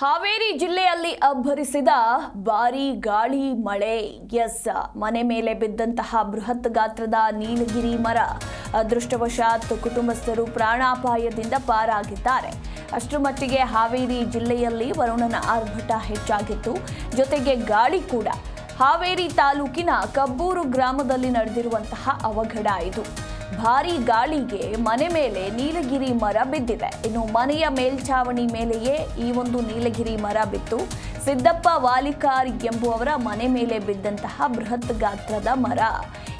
ಹಾವೇರಿ ಜಿಲ್ಲೆಯಲ್ಲಿ ಅಬ್ಬರಿಸಿದ ಭಾರೀ ಗಾಳಿ ಮಳೆ. ಎಸ್, ಮನೆ ಮೇಲೆ ಬಿದ್ದಂತಹ ಬೃಹತ್ ಗಾತ್ರದ ನೀಲಗಿರಿ ಮರ ಅದೃಷ್ಟವಶಾತ್ ಕುಟುಂಬಸ್ಥರು ಪ್ರಾಣಾಪಾಯದಿಂದ ಪಾರಾಗಿದ್ದಾರೆ. ಅಷ್ಟರ ಮಟ್ಟಿಗೆ ಹಾವೇರಿ ಜಿಲ್ಲೆಯಲ್ಲಿ ವರುಣನ ಆರ್ಭಟ ಹೆಚ್ಚಾಗಿತ್ತು. ಜೊತೆಗೆ ಗಾಳಿ ಕೂಡ. ಹಾವೇರಿ ತಾಲೂಕಿನ ಕಬ್ಬೂರು ಗ್ರಾಮದಲ್ಲಿ ನಡೆದಿರುವಂತಹ ಅವಘಡ ಇದು. ಭಾರೀ ಗಾಳಿಗೆ ಮನೆ ಮೇಲೆ ನೀಲಗಿರಿ ಮರ ಬಿದ್ದಿದೆ. ಇನ್ನು ಮನೆಯ ಮೇಲ್ಛಾವಣಿ ಮೇಲೆಯೇ ಈ ಒಂದು ನೀಲಗಿರಿ ಮರ ಬಿತ್ತು. ಸಿದ್ದಪ್ಪ ವಾಲಿಕಾರ್ ಎಂಬುವವರ ಮನೆ ಮೇಲೆ ಬಿದ್ದಂತಹ ಬೃಹತ್ ಗಾತ್ರದ ಮರ.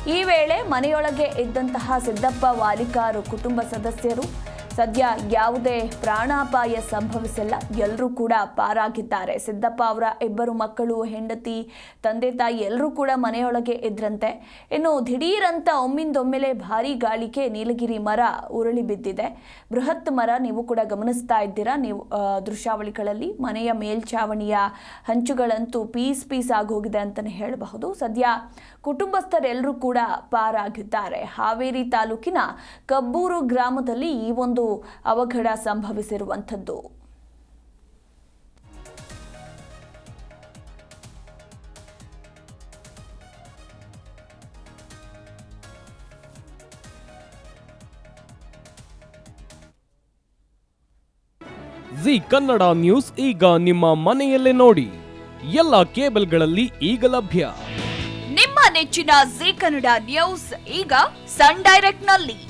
ಈ ವೇಳೆ ಮನೆಯೊಳಗೆ ಇದ್ದಂತಹ ಸಿದ್ದಪ್ಪ ವಾಲಿಕಾರ್ ಕುಟುಂಬ ಸದಸ್ಯರು ಸದ್ಯ ಯಾವುದೇ ಪ್ರಾಣಾಪಾಯ ಸಂಭವಿಸಿಲ್ಲ. ಎಲ್ಲರೂ ಕೂಡ ಪಾರಾಗಿದ್ದಾರೆ. ಸಿದ್ದಪ್ಪ ಅವರ ಇಬ್ಬರು ಮಕ್ಕಳು, ಹೆಂಡತಿ, ತಂದೆ, ತಾಯಿ ಎಲ್ಲರೂ ಕೂಡ ಮನೆಯೊಳಗೆ ಇದ್ರಂತೆ. ಇನ್ನು ದಿಢೀರಂತ ಒಮ್ಮಿಂದೊಮ್ಮೆಲೆ ಭಾರಿ ಗಾಳಿಗೆ ನೀಲಗಿರಿ ಮರ ಉರುಳಿ ಬಿದ್ದಿದೆ. ಬೃಹತ್ ಮರ ನೀವು ಕೂಡ ಗಮನಿಸ್ತಾ ಇದ್ದೀರಾ? ನೀವು ದೃಶ್ಯಾವಳಿಗಳಲ್ಲಿ ಮನೆಯ ಮೇಲ್ಛಾವಣಿಯ ಹಂಚುಗಳಂತೂ ಪೀಸ್ ಪೀಸ್ ಆಗೋಗಿದೆ ಅಂತಲೇ ಹೇಳಬಹುದು. ಸದ್ಯ ಕುಟುಂಬಸ್ಥರೆಲ್ಲರೂ ಕೂಡ ಪಾರಾಗಿದ್ದಾರೆ. ಹಾವೇರಿ ತಾಲೂಕಿನ ಕಬ್ಬೂರು ಗ್ರಾಮದಲ್ಲಿ ಈ ಒಂದು ಅವಘಡ ಸಂಭವಿಸಿರುವಂಥದ್ದು. ಜಿ ಕನ್ನಡ ನ್ಯೂಸ್ ಈಗ ನಿಮ್ಮ ಮನೆಯಲ್ಲೇ ನೋಡಿ. ಎಲ್ಲ ಕೇಬಲ್ಗಳಲ್ಲಿ ಈಗ ಲಭ್ಯ. ನಿಮ್ಮ ನೆಚ್ಚಿನ ಜಿ ಕನ್ನಡ ನ್ಯೂಸ್ ಈಗ ಸನ್ ಡೈರೆಕ್ಟ್ನಲ್ಲಿ